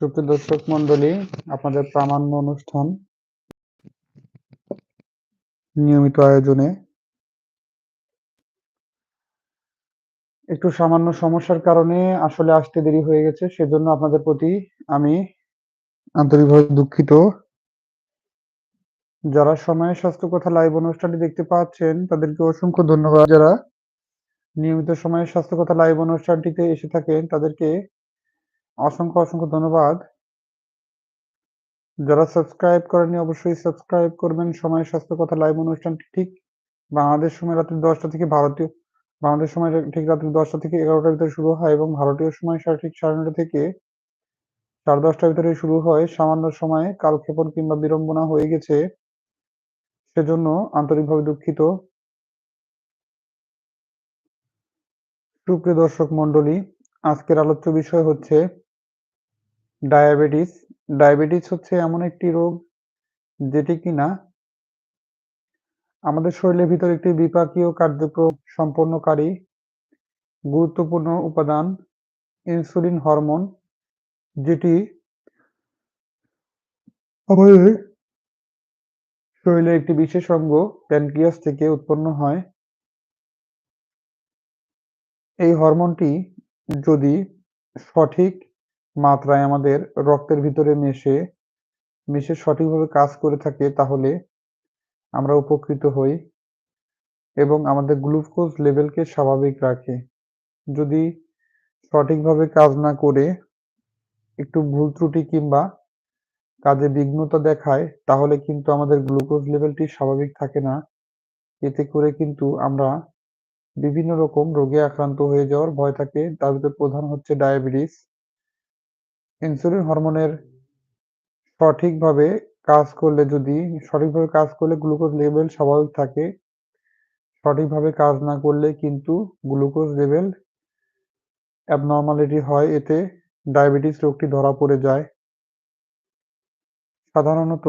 সুপ্রিয় দর্শক মন্ডলী, আপনাদের প্রামাণ্য অনুষ্ঠান নিয়মিত আয়োজনে একটু সামান্য সমস্যার কারণে আসলে আসতে দেরি হয়ে গেছে। সেজন্য আপনাদের প্রতি আমি আন্তরিকভাবে দুঃখিত। যারা সময়ে স্বাস্থ্য কথা লাইভ অনুষ্ঠানটি দেখতে পাচ্ছেন, তাদেরকে অসংখ্য ধন্যবাদ। যারা নিয়মিত সময়ে স্বাস্থ্য কথা লাইভ অনুষ্ঠানটিতে এসে থাকেন, তাদেরকে অসংখ্য, অসংখ্য ধন্যবাদ। যারা সাবস্ক্রাইব করেননি অবশ্যই সাবস্ক্রাইব করবেন। সময় স্বাস্থ্য কথা লাইভ অনুষ্ঠানটি ঠিক বাংলাদেশ সময় রাত্রি ১০টা থেকে ভারতীয় বাংলাদেশ সময় ঠিক রাত্রি ১০টা থেকে ১১টার ভিতরে শুরু হয় এবং ভারতীয় সময় সঠিক সাড়ে নটা থেকে সাড়ে ১০টার ভিতরে শুরু হয়। সামান্য সময়ে কালক্ষেপণ কিংবা বিড়ম্বনা হয়ে গেছে। সেজন্য আন্তরিকভাবে দুঃখিত। সুপ্রিয় দর্শক মণ্ডলী, আজকের আলোচ্য বিষয় হচ্ছে ডায়াবেটিস। ডায়াবেটিস হচ্ছে এমন একটি রোগ যেটি কিনা আমাদের শরীরের ভিতরে একটি বিপাকীয় কার্যক্রম সম্পন্নকারী গুরুত্বপূর্ণ উপাদান ইনসুলিন হরমোন, যেটি আমাদের শরীরের একটি বিশেষ অঙ্গ প্যানক্রিয়াস থেকে উৎপন্ন হয়। এই হরমোনটি যদি সঠিক মাত্রায় আমাদের রক্তের ভিতরে মেশে, মিশে সঠিকভাবে কাজ করে থাকে তাহলে আমরা উপকৃত হই এবং আমাদের গ্লুকোজ লেভেলকে স্বাভাবিক রাখে। যদি সঠিকভাবে কাজ না করে একটু ভুল ত্রুটি কিংবা কাজে বিঘ্নতা দেখায় তাহলে কিন্তু আমাদের গ্লুকোজ লেভেলটি স্বাভাবিক থাকে না। এতে করে কিন্তু আমরা বিভিন্ন রকম রোগে আক্রান্ত হয়ে যাওয়ার ভয় থাকে। তার ভিতর প্রধান হচ্ছে ডায়াবেটিস। ইনসুলিন হরমোনের সঠিকভাবে কাজ করলে যদি সঠিকভাবে কাজ করলে গ্লুকোজ লেভেল স্বাভাবিক থাকে। সঠিকভাবে কাজ না করলে কিন্তু গ্লুকোজ লেভেল অ্যাবনরমালিটি হয় এতে ডায়াবেটিস রোগটি ধরা পড়ে যায়। সাধারণত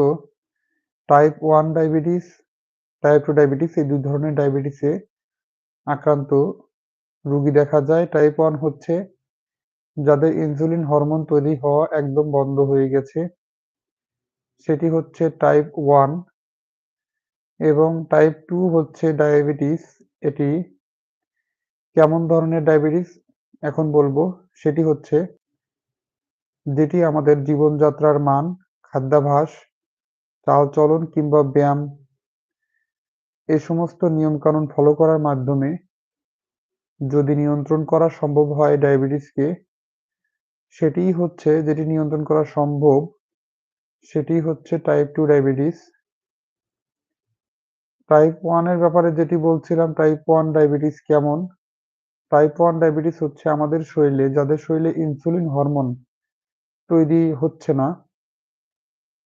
type one diabetes, type two diabetes এই দুই ধরনের ডায়াবেটিসে আক্রান্ত রুগী দেখা যায়। টাইপ ওয়ান হচ্ছে যাদের ইনসুলিন হরমোন তৈরি হওয়া একদম বন্ধ হয়ে গেছে। সেটি হচ্ছে টাইপ ওয়ান এবং টাইপ টু হচ্ছে ডায়াবেটিস। এটি কেমন ধরনের ডায়াবেটিস এখন বলব সেটি হচ্ছে যেটি আমাদের জীবনযাত্রার মান, খাদ্যাভ্যাস, চালচলন কিংবা ব্যায়াম এ সমস্ত নিয়মকানুন ফলো করার মাধ্যমে যদি নিয়ন্ত্রণ করা সম্ভব হয় ডায়াবেটিসকে সেটিই হচ্ছে যেটি নিয়ন্ত্রণ করা সম্ভব সেটি হচ্ছে টাইপ টু ডায়াবেটিস। টাইপ ওয়ানের ব্যাপারে যেটি বলছিলাম টাইপ ওয়ান ডায়াবেটিস কেমন? টাইপ ওয়ান ডায়াবেটিস হচ্ছে আমাদের শরীরে যাদের শরীরে ইনসুলিন হরমোন তৈরি হচ্ছে না,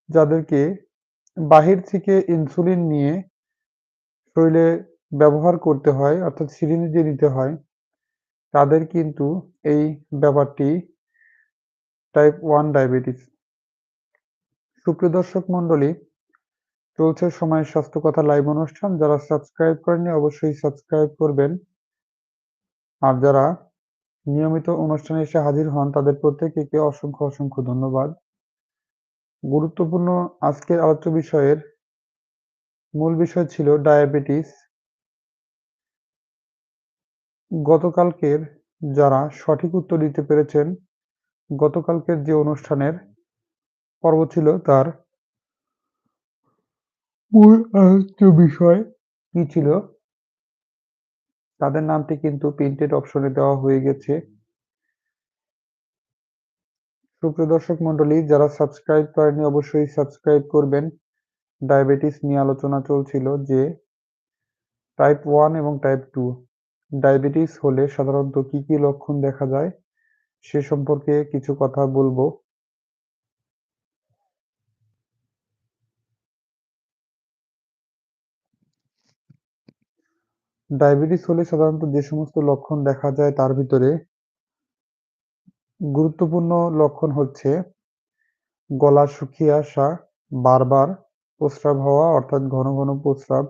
যাদেরকে বাহির থেকে ইনসুলিন নিয়ে শরীরে ব্যবহার করতে হয় অর্থাৎ সিরিঞ্জ দিয়ে নিতে হয়, তাদের কিন্তু এই ব্যাপারটি টাইপ ওয়ান ডায়াবেটিস। সুপ্রিয় দর্শক মণ্ডলী, চলছে সময়ের স্বাস্থ্য কথা লাইভ অনুষ্ঠান। যারা সাবস্ক্রাইব করেননি অবশ্যই সাবস্ক্রাইব করবেন। আর যারা নিয়মিত অনুষ্ঠানে এসে হাজির হন তাদের প্রত্যেকে অসংখ্য, অসংখ্য ধন্যবাদ। গুরুত্বপূর্ণ আজকের আলোচ্য বিষয়ের মূল বিষয় ছিল ডায়াবেটিস। গতকালকের যারা সঠিক উত্তর দিতে পেরেছেন, গতকালকের যে অনুষ্ঠানের পর্ব ছিল তার মূল বিষয় কি ছিল? তাদের নামটি কিন্তু প্রিন্টেড অপশনে দেওয়া হয়ে গেছে। সুপ্রিয় দর্শক মণ্ডলী, যারা সাবস্ক্রাইব করেননি অবশ্যই সাবস্ক্রাইব করবেন। ডায়াবেটিস নিয়ে আলোচনা চলছিল যে টাইপ ওয়ান এবং টাইপ টু ডায়াবেটিস হলে সাধারণত কি কি লক্ষণ দেখা যায় সে সম্পর্কে কিছু কথা বলব। ডায়াবেটিস হলে সাধারণত যে সমস্ত লক্ষণ দেখা যায় তার ভিতরে গুরুত্বপূর্ণ লক্ষণ হচ্ছে গলা শুকিয়ে আসা, বারবার প্রস্রাব হওয়া অর্থাৎ ঘন ঘন প্রস্রাব,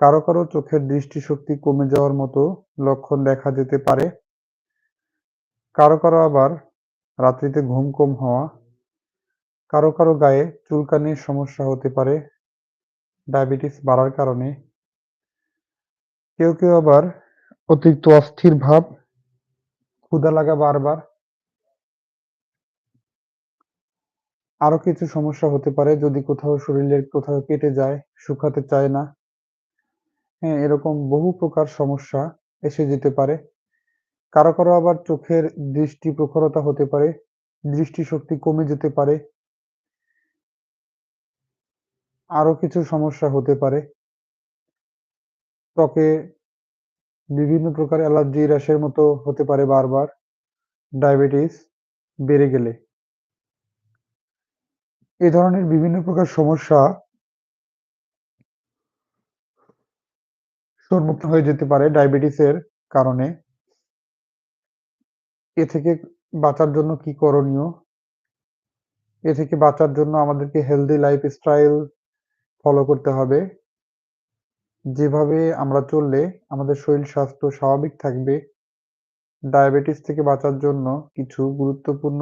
কারও কারও চোখের দৃষ্টিশক্তি কমে যাওয়ার মতো লক্ষণ দেখা যেতে পারে, কারও কারও আবার রাত্রিতে ঘুম কম হওয়া, কারও, কারও গায়ে চুলকানির সমস্যা হতে পারে ডায়াবেটিস বাড়ার কারণে। কেউ, কেউ আবার অতিরিক্ত অস্থির ভাব, ক্ষুধা লাগা বারবার। আরও কিছু সমস্যা হতে পারে যদি কোথাও শরীরের কোথাও কেটে যায়, শুকাতে চায় না। হ্যাঁ, এরকম বহু প্রকার সমস্যা এসে যেতে পারে। কারও, কারও আবার চোখের দৃষ্টি প্রখরতা হতে পারে, দৃষ্টিশক্তি কমে যেতে পারে। আরও কিছু সমস্যা হতে পারে। ত্বকে বিভিন্ন প্রকার অ্যালার্জি র্যাশের মতো হতে পারে বারবার ডায়াবেটিস বেড়ে গেলে। এ ধরনের বিভিন্ন প্রকার সমস্যা সম্মুখীন হয়ে যেতে পারে ডায়াবেটিসের কারণে। এ থেকে বাঁচার জন্য কি করণীয়? এ থেকে বাঁচার জন্য আমাদেরকে হেলদি লাইফস্টাইল ফলো করতে হবে। যেভাবে আমরা চললে আমাদের শরীর স্বাস্থ্য স্বাভাবিক থাকবে। ডায়াবেটিস থেকে বাঁচার জন্য কিছু গুরুত্বপূর্ণ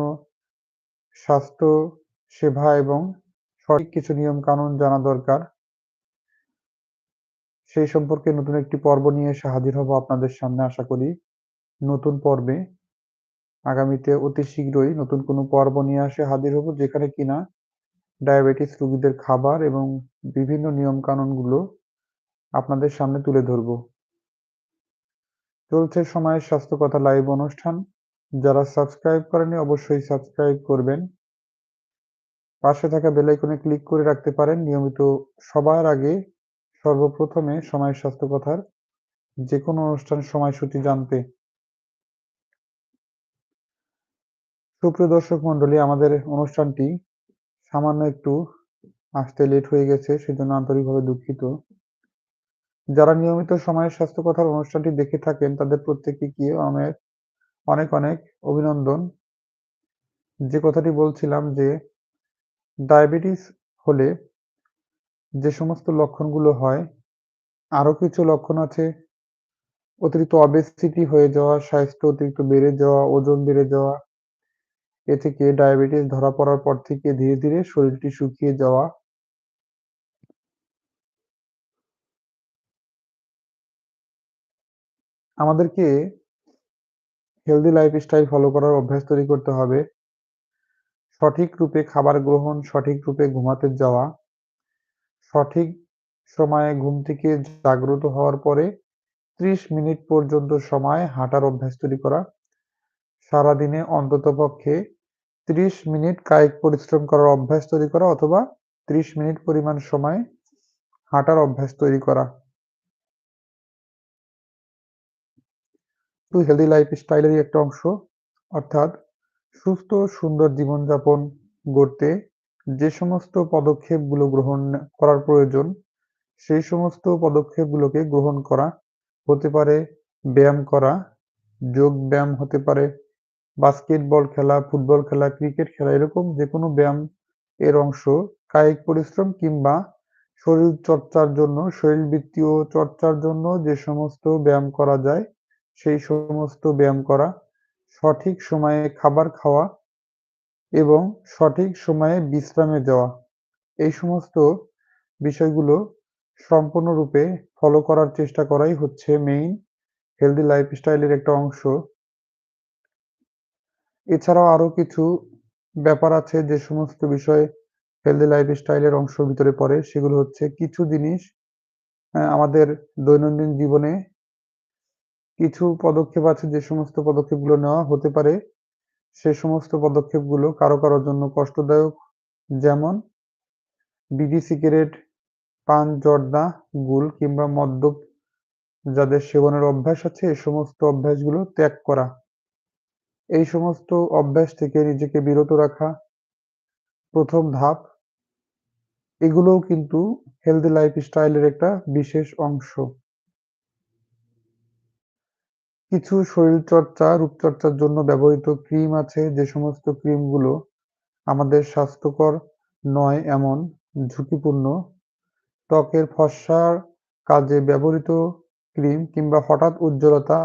স্বাস্থ্য সেবা এবং সঠিক কিছু নিয়ম কানুন জানা দরকার। সেই সম্পর্কে নতুন একটি পর্ব নিয়ে হাজির হব আপনাদের সামনে, আশা করি। নতুন পর্বে আগামীতে অতি শীঘ্রই নতুন কোনো পর্ব নিয়ে আসে হাজির হব যেখানে কিনা ডায়াবেটিস রোগীদের খাবার এবং বিভিন্ন নিয়ম কানুনগুলো আপনাদের সামনে তুলে ধরব। চলছে সময়ের স্বাস্থ্য কথা লাইভ অনুষ্ঠান। যারা সাবস্ক্রাইব করেনি অবশ্যই সাবস্ক্রাইব করবেন। পাশে থাকা বেল আইকনে ক্লিক করে রাখতে পারেন নিয়মিত সবার আগে সর্বপ্রথমে সময়ের স্বাস্থ্য কথার যেকোনো অনুষ্ঠান সময়সূচি জানতে। সুপ্রিয় দর্শক মণ্ডলী আমাদের অনুষ্ঠানটি সামান্য একটু আসতে লেট হয়ে গেছে সেজন্য আন্তরিকভাবে দুঃখিত। যারা নিয়মিত সময়ের স্বাস্থ্য কথার অনুষ্ঠানটি দেখে থাকেন তাদের প্রত্যেকে প্রত্যেককে অনেক, অনেক, অনেক অভিনন্দন। যে কথাটি বলছিলাম যে ডায়াবেটিস হলে যে সমস্ত লক্ষণগুলো হয়, আরও কিছু লক্ষণ আছে অতিরিক্ত অবেসিটি হয়ে যাওয়া, স্বাস্থ্য অতিরিক্ত বেড়ে যাওয়া, ওজন বেড়ে যাওয়া। এ থেকে ডায়াবেটিস ধরা পড়ার পর থেকে ধীরে, ধীরে শরীরটি শুকিয়ে যাওয়া। আমাদেরকে হেলদি লাইফস্টাইল ফলো করার অভ্যাস তৈরি করতে হবে। সঠিক রূপে খাবার গ্রহণ, সঠিক রূপে ঘুমাতে যাওয়া, সঠিক সময়ে ঘুম থেকে জাগ্রত হওয়ার পরে ৩০ মিনিট পর্যন্ত সময় হাঁটার অভ্যাস তৈরি করা। সারাদিনে অন্ততপক্ষে ৩০ মিনিট কায়িক পরিশ্রম করার অভ্যাস তৈরি করা অথবা ৩০ মিনিট পরিমাণ সময় হাঁটার অভ্যাস তৈরি করা। টু হেলদি লাইফস্টাইলেরই একটা অংশ অর্থাৎ সুস্থ সুন্দর জীবনযাপন গড়তে যে সমস্ত পদক্ষেপগুলো গ্রহণ করার প্রয়োজন সেই সমস্ত পদক্ষেপগুলোকে গ্রহণ করা হতে পারে ব্যায়াম করা, যোগ ব্যায়াম হতে পারে, বাস্কেটবল খেলা, ফুটবল খেলা, ক্রিকেট খেলা এরকম যেকোনো ব্যায়াম এর অংশ কায়িক পরিশ্রম কিংবা শরীর চর্চার জন্য শরীরবৃত্তীয় চর্চার জন্য যে সমস্ত ব্যায়াম করা যায় সেই সমস্ত ব্যায়াম করা, সঠিক সময়ে খাবার খাওয়া এবং সঠিক সময়ে বিশ্রামে যাওয়া। এই সমস্ত বিষয়গুলো সম্পূর্ণরূপে ফলো করার চেষ্টা করাই হচ্ছে মেইন হেলদি লাইফস্টাইলের একটা অংশ। এছাড়াও আরও কিছু ব্যাপার আছে যে সমস্ত বিষয় হেলদি লাইফস্টাইলের অংশ ভিতরে পড়ে, সেগুলো হচ্ছে কিছু জিনিস আমাদের দৈনন্দিন জীবনে কিছু পদক্ষেপ আছে যে সমস্ত পদক্ষেপগুলো নেওয়া হতে পারে। সে সমস্ত পদক্ষেপগুলো কারও কারোর জন্য কষ্টদায়ক, যেমন বিড়ি সিগারেট পান, জর্দা, গুল কিংবা মদ্যপ, যাদের সেবনের অভ্যাস আছে, এ সমস্ত অভ্যাসগুলো ত্যাগ করা। এই সমস্ত অভ্যাস থেকে নিজেকে বিরত রাখা প্রথম ধাপ এগুলোও কিন্তু হেলদি লাইফস্টাইলের একটা বিশেষ অংশ। কিছু শরীরচর্চা, রূপচর্চার জন্য ব্যবহৃত ক্রিম আছে যে সমস্ত ক্রিমগুলো আমাদের স্বাস্থ্যকর নয় এমন ঝুঁকিপূর্ণ। ত্বকের ফর্সার কাজে ব্যবহৃত ক্রিম কিংবা হঠাৎ উজ্জ্বলতা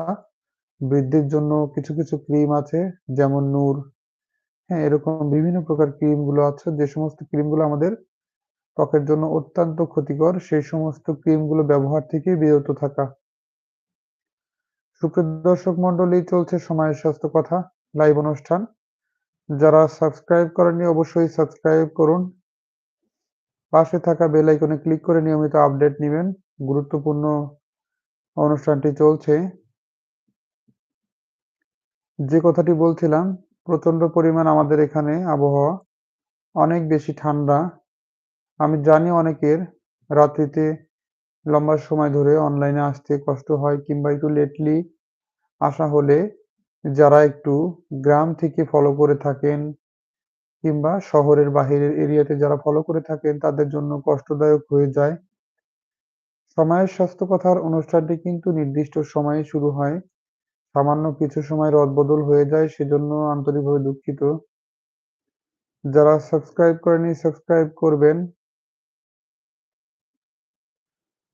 বৃদ্ধির জন্য কিছু কিছু ক্রিম আছে যেমন নূর হ্যাঁ, এরকম বিভিন্ন প্রকার ক্রিমগুলো আছে যে সমস্ত ক্রিমগুলো আমাদের ত্বকের জন্য অত্যন্ত ক্ষতিকর সেই সমস্ত ক্রিমগুলো ব্যবহার থেকে বিরত থাকা। সুপ্রিয় দর্শক মন্ডলী চলছে সময়ের স্বাস্থ্য কথা লাইভ অনুষ্ঠান। যারা সাবস্ক্রাইব করেননি অবশ্যই সাবস্ক্রাইব করুন। পাশে থাকা বেল আইকনে ক্লিক করে নিয়মিত আপডেট নিবেন। গুরুত্বপূর্ণ অনুষ্ঠানটি চলছে। যে কথাটি বলছিলাম প্রচণ্ড পরিমাণ আমাদের এখানে আবহাওয়া অনেক বেশি ঠান্ডা। আমি জানি অনেকের রাত্রিতে লম্বা সময় ধরে অনলাইনে আসতে কষ্ট হয় কিংবা একটু লেটলি আসা হলে যারা একটু গ্রাম থেকে ফলো করে থাকেন কিংবা শহরের বাহিরের এরিয়াতে যারা ফলো করে থাকেন, তাদের জন্য কষ্টদায়ক হয়ে যায়। সময়ের স্বাস্থ্য কথার অনুষ্ঠানটি কিন্তু নির্দিষ্ট সময়ে শুরু হয়। সামান্য কিছু সময় রদবদল হয়ে যায় সেজন্য আন্তরিকভাবে দুঃখিত। যারা সাবস্ক্রাইব করেনি সাবস্ক্রাইব করবেন।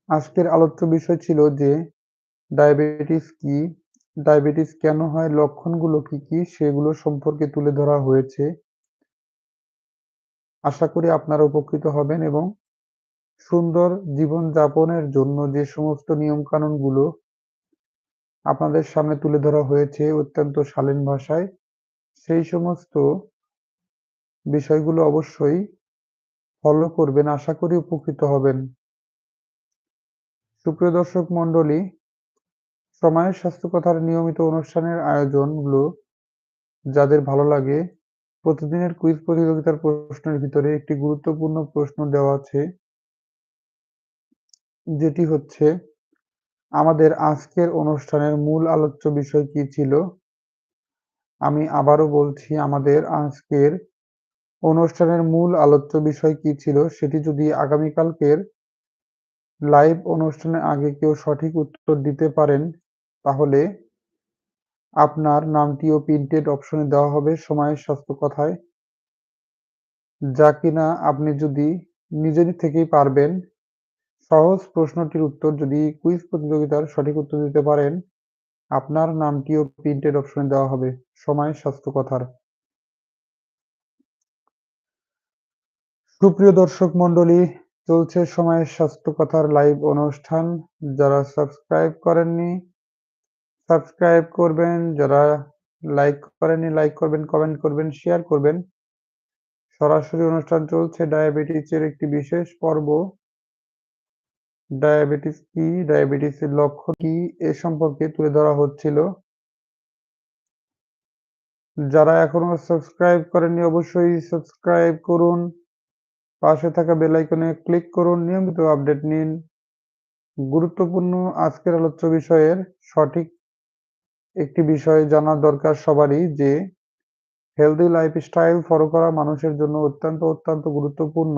আজকের আলোচ্য বিষয় ছিল যে ডায়াবেটিস কি? ডায়াবেটিস কেন হয়? লক্ষণগুলো কি, কি? সেগুলো সম্পর্কে তুলে ধরা হয়েছে। আশা করি আপনারা উপকৃত হবেন এবং সুন্দর জীবনযাপনের জন্য যে সমস্ত নিয়মকানুনগুলো আপনাদের সামনে তুলে ধরা হয়েছে অত্যন্ত শালীন ভাষায়, সেই সমস্ত বিষয়গুলো অবশ্যই ফলো করবেন। আশা করি উপকৃত হবেন। সুপ্রিয় দর্শক মণ্ডলী, সময়ের স্বাস্থ্য কথার নিয়মিত অনুষ্ঠানের আয়োজনগুলো যাদের ভালো লাগে, প্রতিদিনের কুইজ প্রতিযোগিতার প্রশ্নের ভিতরে একটি গুরুত্বপূর্ণ প্রশ্ন দেওয়া আছে। যেটি হচ্ছে, আমাদের আজকের অনুষ্ঠানের মূল আলোচ্য বিষয় কি ছিল? আমি আবারও বলছি আমাদের আজকের অনুষ্ঠানের মূল আলোচ্য বিষয় কি ছিল? সেটি যদি আগামীকালকের লাইভ অনুষ্ঠানের আগে কেউ সঠিক উত্তর দিতে পারেন, তাহলে আপনার নামটিও প্রিন্টেড অপশনে দেওয়া হবে সময়ের স্বাস্থ্য কথায়। যা কিনা আপনি যদি নিজের থেকেই পারবেন, সহজ প্রশ্নটির উত্তর যদি কুইজ প্রতিযোগিতার সঠিক উত্তর দিতে পারেন, আপনার নামটিও প্রিন্টেড অপশনে দেওয়া হবে সময়ের স্বাস্থ্য কথার। সুপ্রিয় দর্শক মণ্ডলী, চলছে সময়ের স্বাস্থ্য কথার লাইভ অনুষ্ঠান। যারা সাবস্ক্রাইব করেননি, সাবস্ক্রাইব করবেন। যারা লাইক করেননি, লাইক করবেন, কমেন্ট করবেন, শেয়ার করবেন। সরাসরি অনুষ্ঠান চলছে ডায়াবেটিসের একটি বিশেষ পর্ব। ডায়াবেটিস কি? ডায়াবেটিসের লক্ষণ কি? এ সম্পর্কে তুলে ধরা হচ্ছিল। যারা এখনও সাবস্ক্রাইব করেননি অবশ্যই সাবস্ক্রাইব করুন। পাশে থাকা বেল আইকনে ক্লিক করুন, নিয়মিত আপডেট নিন। গুরুত্বপূর্ণ আজকের আলোচ্য বিষয়ের সঠিক একটি বিষয় জানা দরকার সবারই যে হেলদি লাইফস্টাইল ফলো করা মানুষের জন্য অত্যন্ত, অত্যন্ত গুরুত্বপূর্ণ।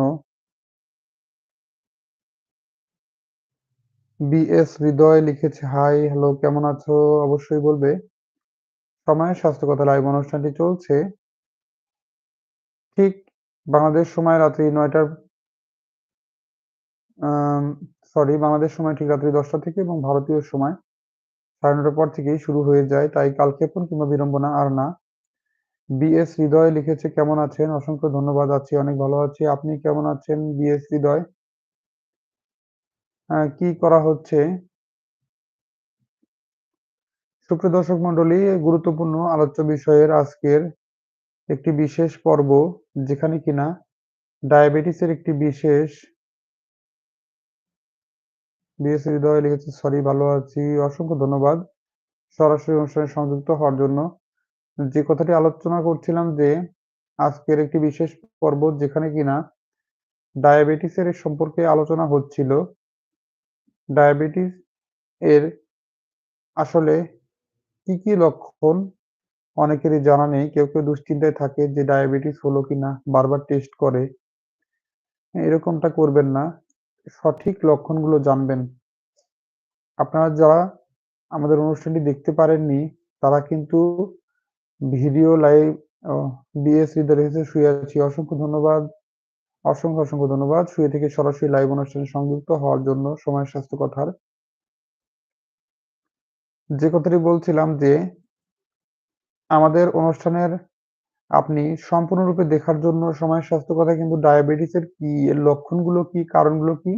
বিএস হৃদয় লিখেছে হাই, হ্যালো কেমন আছো? অবশ্যই বলবে। সময়ের স্বাস্থ্য কথা লাইভ অনুষ্ঠানটি চলছে। ঠিক বাংলাদেশ সময় রাত্রি ৯টার আম সরি বাংলাদেশ সময় ঠিক রাত্রি ১০টা থেকে এবং ভারতীয় সময় ৯:৩০ পর থেকেই শুরু হয়ে যায়। তাই কালক্ষেপণ কিংবা বিড়ম্বনা আর না। বিএস হৃদয় লিখেছে কেমন আছেন? অসংখ্য ধন্যবাদ আছি অনেক ভালো আছি। আপনি কেমন আছেন বিএস হৃদয়? কি করা হচ্ছে? সুপ্রিয় দর্শক মন্ডলী গুরুত্বপূর্ণ আলোচ্য বিষয়ের আজকের একটি বিশেষ পর্ব, যেখানে কিনা ডায়াবেটিসের একটি বিশেষ বিএস হৃদয় লিখেছে, সরি, ভালো আছি। অসংখ্য ধন্যবাদ সরাসরি অনুষ্ঠানে সংযুক্ত হওয়ার জন্য। যে কথাটি আলোচনা করছিলাম যে আজকের একটি বিশেষ পর্ব, যেখানে কিনা ডায়াবেটিসের সম্পর্কে আলোচনা হচ্ছিল। ডায়াবেটিস এর আসলে কি, কি লক্ষণ অনেকেরই জানা নেই। কেউ, কেউ দুশ্চিন্তায় থাকে যে ডায়াবেটিস হলো কিনা বারবার টেস্ট করে। এরকমটা করবেন না। সঠিক লক্ষণগুলো জানবেন। আপনারা যারা আমাদের অনুষ্ঠানটি দেখতে পারেননি তারা কিন্তু ভিডিও লাইভ ও বিএস হৃদয় শুয়ে আছি। অসংখ্য ধন্যবাদ। অসংখ্য, অসংখ্য ধন্যবাদ। শুয়ে থেকে সরাসরি লাইভ অনুষ্ঠানে সংযুক্ত হওয়ার জন্য সময়ের স্বাস্থ্য কথার। যে কথাটি বলছিলাম যে আমাদের অনুষ্ঠানের আপনি সম্পূর্ণরূপে দেখার জন্য সময় স্বাস্থ্য কথা কিন্তু ডায়াবেটিসের কি, এর লক্ষণগুলো কি, কারণগুলো কি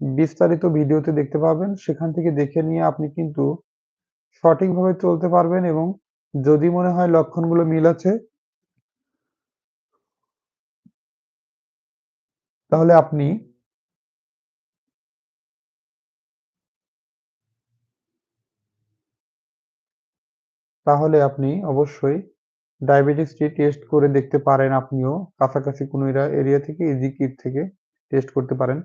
বিস্তারিত ভিডিওতে দেখতে পাবেন। সেখান থেকে দেখে নিয়ে আপনি কিন্তু সঠিকভাবে চলতে পারবেন এবং যদি মনে হয় লক্ষণগুলো মিল আছে তাহলে আপনি তাহলে আপনি অবশ্যই ডায়াবেটিসটি টেস্ট করে দেখতে পারেন আপনিও। কাছাকাছি কোনো এরা এরিয়া থেকে ইজি কিট থেকে টেস্ট করতে পারেন।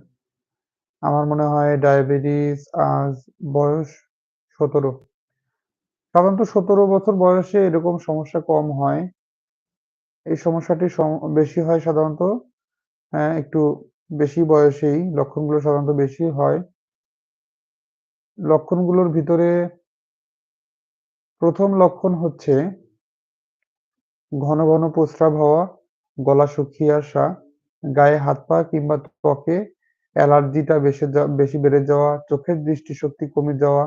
আমার মনে হয় ডায়াবেটিস আজ বয়স ১৭ সাধারণত ১৭ বছর বয়সে এরকম সমস্যা কম হয়। এই সমস্যাটি সম বেশি হয় সাধারণত একটু বেশি বয়সেই লক্ষণগুলো সাধারণত বেশি হয়। লক্ষণগুলোর ভিতরে প্রথম লক্ষণ হচ্ছে ঘন, ঘন প্রস্রাব হওয়া, গলা শুকিয়ে আসা, গায়ে হাত-পা কিংবা ত্বকে অ্যালার্জিটা বেশি বেশি বেড়ে যাওয়া, চোখের দৃষ্টিশক্তি কমে যাওয়া,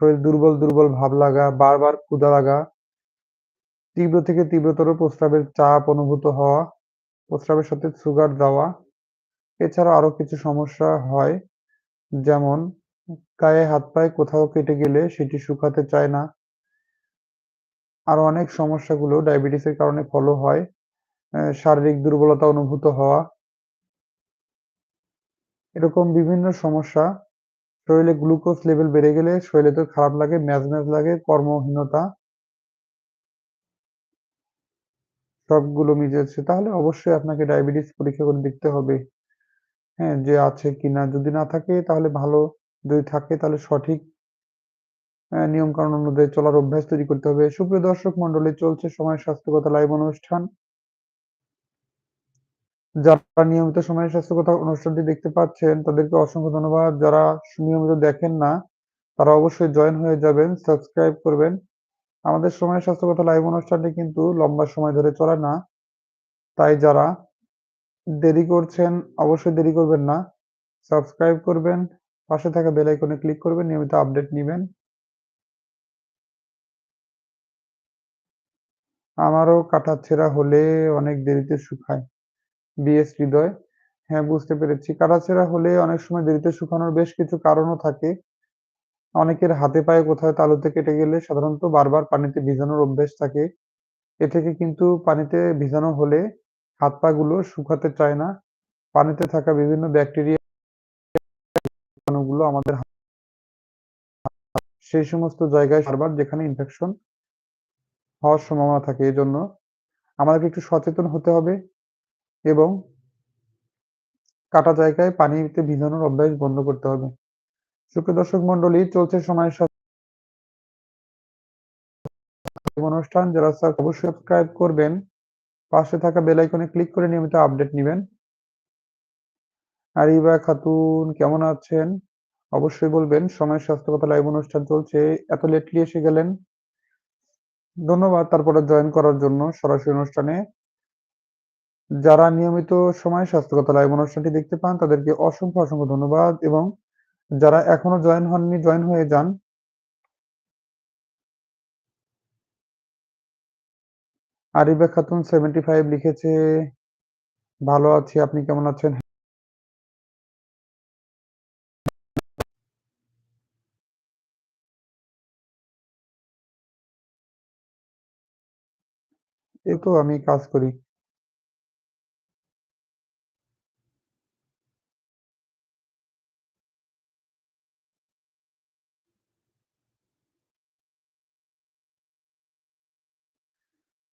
শরীর দুর্বল, দুর্বল ভাব লাগা, বারবার ক্ষুধা লাগা, তীব্র থেকে তীব্রতর প্রস্রাবের চাপ অনুভূত হওয়া, প্রস্রাবের সাথে সুগার যাওয়া। এছাড়া আরও কিছু সমস্যা হয় যেমন গায়ে হাত-পায়ে কোথাও কেটে গেলে সেটি শুকাতে চায় না। আরও অনেক সমস্যাগুলো ডায়াবেটিসের কারণে ফলো হয়। শারীরিক দুর্বলতা অনুভূত হওয়া। এরকম বিভিন্ন সমস্যা শরীরে গ্লুকোজ লেভেল বেড়ে গেলে শরীরে তো খারাপ লাগে, ম্যাজ, ম্যাজ লাগে, কর্মহীনতা। সবগুলো মিলেছে। তাহলে অবশ্যই আপনাকে ডায়াবেটিস পরীক্ষা করে দেখতে হবে। হ্যাঁ, যে আছে কিনা। যদি না থাকে তাহলে ভালো, যদি থাকে তাহলে সঠিক অ্যা নিয়মকানুন অনুযায়ী চলার অভ্যাস তৈরি করতে হবে। সুপ্রিয় দর্শক মণ্ডলী চলছে সময় স্বাস্থ্য কথা লাইভ অনুষ্ঠান। যারা নিয়মিত সময় স্বাস্থ্য কথা অনুষ্ঠানটি দেখতে পাচ্ছেন তাদেরকে অসংখ্য ধন্যবাদ। যারা নিয়মিত দেখেন না তারা অবশ্যই জয়েন হয়ে যাবেন, সাবস্ক্রাইব করবেন। আমাদের সময় স্বাস্থ্য কথা লাইভ অনুষ্ঠানটি কিন্তু লম্বা সময় ধরে চলে না। তাই যারা দেরি করছেন অবশ্যই দেরি করবেন না। সাবস্ক্রাইব করবেন, পাশে থাকা বেল আইকনে ক্লিক করবেন, নিয়মিত আপডেট নেবেন আমারও কাটা ছেঁড়া হলে অনেক দেরিতে শুকায়। বিএস হৃদয়। হ্যাঁ, বুঝতে পেরেছি। কাটা-ছেঁড়া হলে অনেক সময় দেরিতে শুকানোর বেশ কিছু কারণও থাকে। অনেকের হাতে পায়ে কোথাও তালুতে কেটে গেলে সাধারণত বারবার পানিতে ভিজানোর অভ্যেস থাকে। এ থেকে কিন্তু পানিতে ভিজানো হলে হাত-পা গুলো শুকাতে চায় না। পানিতে থাকা বিভিন্ন ব্যাকটেরিয়া আমাদের সেই সমস্ত জায়গায় বারবার যেখানে ইনফেকশন হওয়ার সম্ভাবনা থাকে। এজন্য আমাদেরকে একটু সচেতন হতে হবে এবং কাটা জায়গায় পানিতে ভিজানোর অভ্যাস বন্ধ করতে হবে। সুপ্রিয় দর্শক মণ্ডলী চলছে সময়ের সাথে অনুষ্ঠান যারা স্যার অবশ্যই সাবস্ক্রাইব করবেন। পাশে থাকা বেল আইকনে ক্লিক করে নিয়মিত আপডেট নিবেন। আরিবা খাতুন কেমন আছেন? অবশ্যই বলবেন। সময় স্বাস্থ্য কথা লাইভ অনুষ্ঠান চলছে। এত লেটলি এসে গেলেন। ধন্যবাদ তারপরে জয়েন করার জন্য সরাসরি অনুষ্ঠানে। যারা নিয়মিত সময় স্বাস্থ্য কথা লাইভ অনুষ্ঠানটি দেখতে পান তাদেরকে অসংখ্য, অসংখ্য ধন্যবাদ এবং যারা এখনও জয়েন হননি জয়েন হয়ে যান। আরিবা খাতুন 75 লিখেছে, ভালো আছি। আপনি কেমন আছেন? এই তো আমি কাজ করি।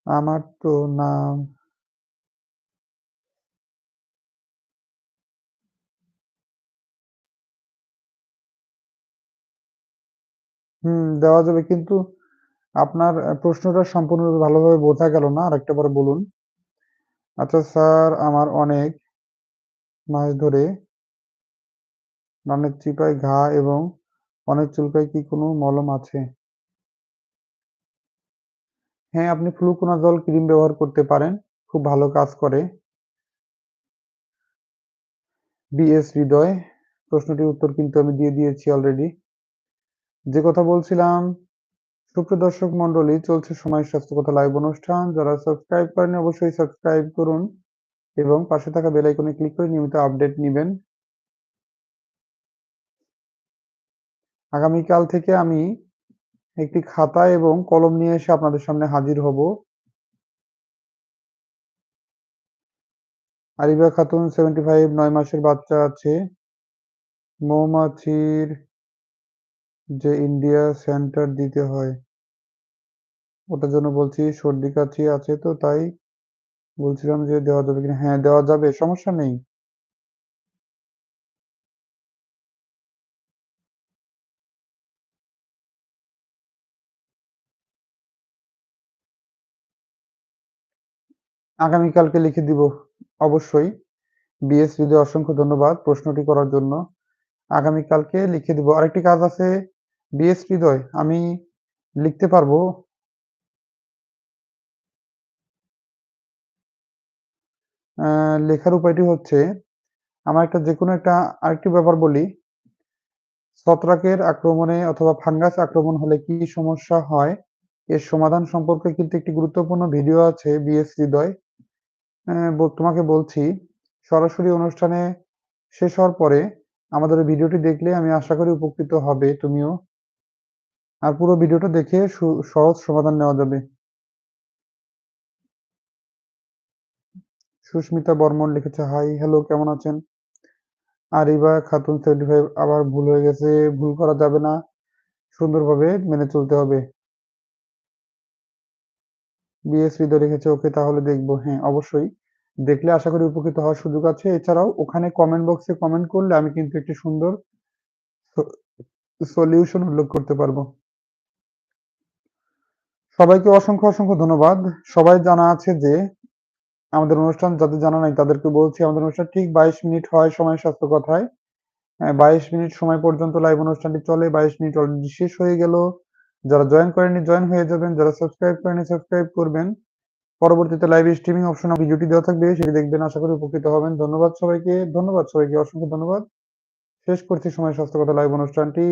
আমার তো নাম হুম, দেওয়া যাবে কিন্তু আপনার প্রশ্নটা সম্পূর্ণরূপে ভালোভাবে বোঝা গেল না। আরেকটাবার বলুন। আচ্ছা স্যার আমার অনেক মাস ধরে ডানের চিপায় ঘা এবং অনেক চুলকায় কি কোনো মলম আছে? হ্যাঁ, আপনি ফ্লুকোনাজল ক্রিম ব্যবহার করতে পারেন। খুব ভালো কাজ করে। বিএস হৃদয় প্রশ্নটির উত্তর কিন্তু আমি দিয়ে দিয়েছি অলরেডি। যে কথা বলছিলাম সুপ্রিয় দর্শক মন্ডলী চলছে সময় স্বাস্থ্য কথা লাইভ অনুষ্ঠান যারা সাবস্ক্রাইব করেন অবশ্যই সাবস্ক্রাইব করুন এবং পাশে থাকা বেল আইকনে ক্লিক করে নিয়মিত আপডেট নেবেন আগামীকাল থেকে আমি একটি খাতা এবং কলম নিয়ে এসে আপনাদের সামনে হাজির হব। আরিবা খাতুন সেভেন্টি ফাইভ নয় মাসের বাচ্চা আছে। মৌমাছির যে ইন্ডিয়া সেন্টার দিতে হয়, ওটার জন্য বলছি সর্দি কাশি আছে তো তাই বলছিলাম যে দেওয়া যাবে কিনা? হ্যাঁ দেওয়া যাবে, সমস্যা নেই। আগামীকালকে লিখে দিব। অবশ্যই। বিএস হৃদয় অসংখ্য ধন্যবাদ প্রশ্নটি করার জন্য। আগামীকালকে লিখে দিব। আরেকটি কাজ আছে। বিএস আমি লিখতে পারব? লেখার উপায়টি হচ্ছে, আমার একটা যে কোনো একটা আরেকটি ব্যাপার বলি। ছত্রাকের আক্রমণে অথবা ফাঙ্গাস আক্রমণ হলে কি সমস্যা হয়? এর সমাধান সম্পর্কে কিন্তু একটি গুরুত্বপূর্ণ ভিডিও আছে বিএস হৃদয়। তোমাকে বলছি, সরাসরি অনুষ্ঠানে শেষ হওয়ার পরে আমাদের ভিডিওটি দেখলে আমি আশা করি উপকৃত হবে তুমিও। আর পুরো ভিডিওটা দেখে সহজ সমাধান নেওয়া যাবে। সুস্মিতা বর্মন লিখেছে, হাই, হ্যালো, কেমন আছেন? আরিবা খাতুন সেভেন্টি ফাইভ আবার ভুল হয়ে গেছে, ভুল করা যাবে না। সুন্দরভাবে মেনে চলতে হবে। বিএস হৃদয় রেখেছে, ওকে তাহলে দেখব। হ্যাঁ অবশ্যই। দেখলে আশা করি উপকৃত হওয়ার সুযোগ আছে। এছাড়াও ওখানে কমেন্ট বক্সে কমেন্ট করলে আমি কিন্তু একটি সুন্দর সলিউশন উল্লেখ করতে পারব। সবাইকে অসংখ্য অসংখ্য ধন্যবাদ। সবাই জানা আছে যে আমাদের অনুষ্ঠান, যাদের জানা নাই তাদেরকে বলছি, আমাদের অনুষ্ঠান ঠিক বাইশ মিনিট হয় সময় স্বাস্থ্য কথায়। বাইশ মিনিট সময় পর্যন্ত লাইভ অনুষ্ঠানটি চলে, বাইশ মিনিট অলরেডি শেষ হয়ে গেল। যারা জয়েন করেনি জয়েন হয়ে যাবেন। যারা সাবস্ক্রাইব করেনি সাবস্ক্রাইব করবেন। পরবর্তীতে লাইভ স্ট্রিমিং অপশন ভিডিওটি দেওয়া থাকবে, সেটি দেখবেন, আশা করি উপকৃত হবেন। ধন্যবাদ সবাইকে। ধন্যবাদ সবাইকে। অসংখ্য ধন্যবাদ। শেষ করছি সময় স্বাস্থ্য কথা লাইভ অনুষ্ঠানটি।